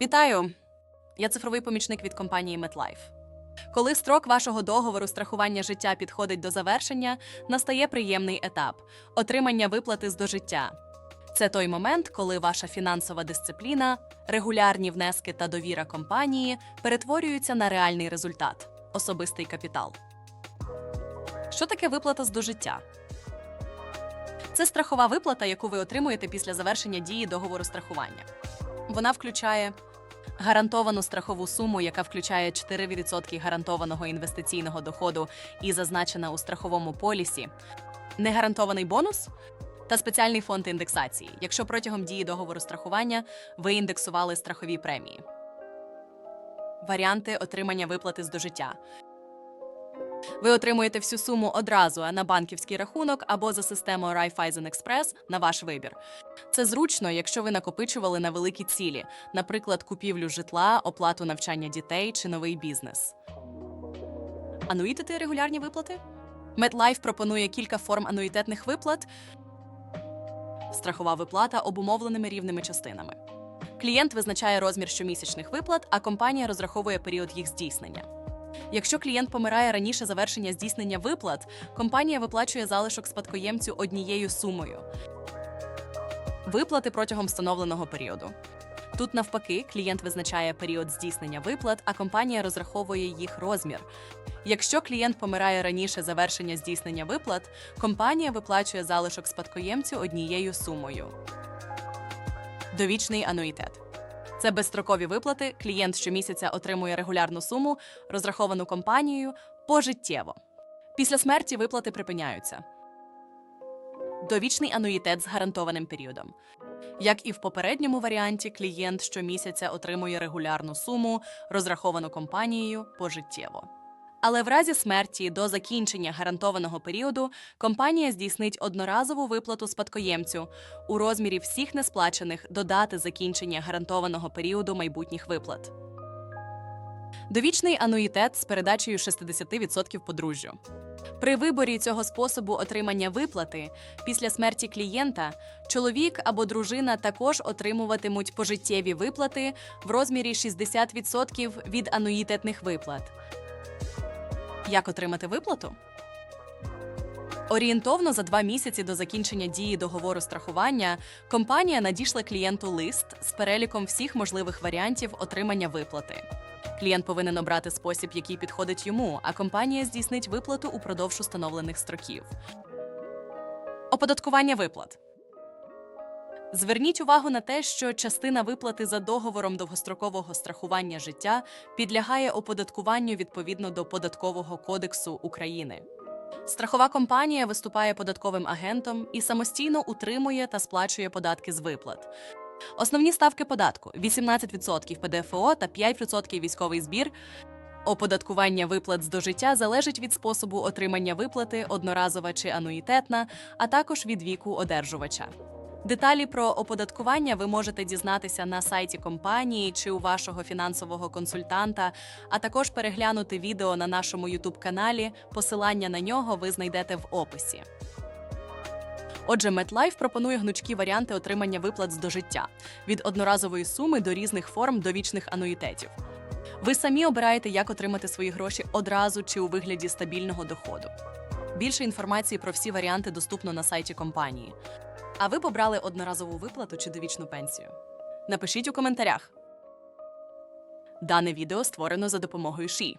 Вітаю! Я цифровий помічник від компанії MetLife. Коли строк вашого договору страхування життя підходить до завершення, настає приємний етап отримання виплати з дожиття. Це той момент, коли ваша фінансова дисципліна, регулярні внески та довіра компанії перетворюються на реальний результат особистий капітал. Що таке виплата з дожиття? Це страхова виплата, яку ви отримуєте після завершення дії договору страхування. Вона включає гарантовану страхову суму, яка включає 4% гарантованого інвестиційного доходу і зазначена у страховому полісі, негарантований бонус та спеціальний фонд індексації, якщо протягом дії договору страхування ви індексували страхові премії. Варіанти отримання виплати з дожиття. Ви отримуєте всю суму одразу на банківський рахунок або за системою Raiffeisen Express на ваш вибір. Це зручно, якщо ви накопичували на великі цілі, наприклад, купівлю житла, оплату навчання дітей чи новий бізнес. Ануїтети регулярні виплати? MetLife пропонує кілька форм ануїтетних виплат. Страхова виплата обумовленими рівними частинами. Клієнт визначає розмір щомісячних виплат, а компанія розраховує період їх здійснення. Якщо клієнт помирає раніше завершення здійснення виплат, компанія виплачує залишок спадкоємцю однією сумою. Виплати протягом встановленого періоду. Тут, навпаки, клієнт визначає період здійснення виплат, а компанія розраховує їх розмір. Якщо клієнт помирає раніше завершення здійснення виплат, компанія виплачує залишок спадкоємцю однією сумою. Довічний ануїтет. Це безстрокові виплати. Клієнт щомісяця отримує регулярну суму, розраховану компанією пожиттєво. Після смерті виплати припиняються. Довічний ануїтет з гарантованим періодом. Як і в попередньому варіанті, клієнт щомісяця отримує регулярну суму, розраховану компанією пожиттєво. Але в разі смерті до закінчення гарантованого періоду компанія здійснить одноразову виплату спадкоємцю у розмірі всіх несплачених до дати закінчення гарантованого періоду майбутніх виплат. Довічний ануїтет з передачею 60% подружжю. При виборі цього способу отримання виплати після смерті клієнта чоловік або дружина також отримуватимуть пожиттєві виплати в розмірі 60% від ануїтетних виплат. Як отримати виплату? Орієнтовно за два місяці до закінчення дії договору страхування компанія надійшла клієнту лист з переліком всіх можливих варіантів отримання виплати. Клієнт повинен обрати спосіб, який підходить йому, а компанія здійснить виплату упродовж установлених строків. Оподаткування виплат. Зверніть увагу на те, що частина виплати за договором довгострокового страхування життя підлягає оподаткуванню відповідно до Податкового кодексу України. Страхова компанія виступає податковим агентом і самостійно утримує та сплачує податки з виплат. Основні ставки податку 18% ПДФО та 5% військовий збір. Оподаткування виплат з дожиття залежить від способу отримання виплати, одноразова чи ануїтетна, а також від віку одержувача. Деталі про оподаткування ви можете дізнатися на сайті компанії чи у вашого фінансового консультанта, а також переглянути відео на нашому youtube каналі Посилання на нього ви знайдете в описі. Отже, MetLife пропонує гнучкі варіанти отримання виплат з дожиття від одноразової суми до різних форм довічних ануїтетів. Ви самі обираєте, як отримати свої гроші одразу чи у вигляді стабільного доходу. Більше інформації про всі варіанти доступно на сайті компанії. А ви побрали одноразову виплату чи довічну пенсію? Напишіть у коментарях. Дане відео створено за допомогою ШІ.